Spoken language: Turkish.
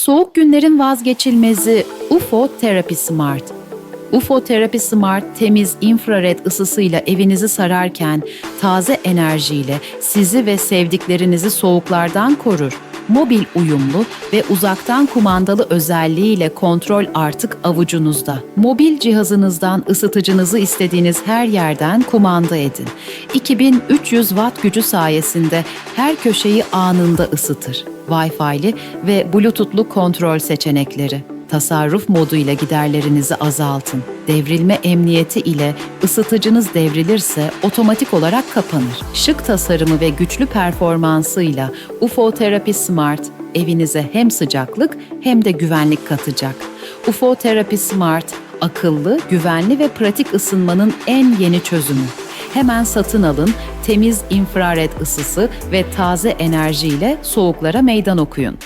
Soğuk günlerin vazgeçilmezi UFO Therapy Smart. UFO Therapy Smart temiz infrared ısısıyla evinizi sararken taze enerjiyle sizi ve sevdiklerinizi soğuklardan korur. Mobil uyumlu ve uzaktan kumandalı özelliğiyle kontrol artık avucunuzda. Mobil cihazınızdan ısıtıcınızı istediğiniz her yerden kumanda edin. 2300 watt gücü sayesinde her köşeyi anında ısıtır. Wi-Fi'li ve Bluetooth'lu kontrol seçenekleri. Tasarruf modu ile giderlerinizi azaltın. Devrilme emniyeti ile ısıtıcınız devrilirse otomatik olarak kapanır. Şık tasarımı ve güçlü performansıyla UFO Therapy Smart evinize hem sıcaklık hem de güvenlik katacak. UFO Therapy Smart akıllı, güvenli ve pratik ısınmanın en yeni çözümü. Hemen satın alın, temiz infrared ısısı ve taze enerjiyle soğuklara meydan okuyun.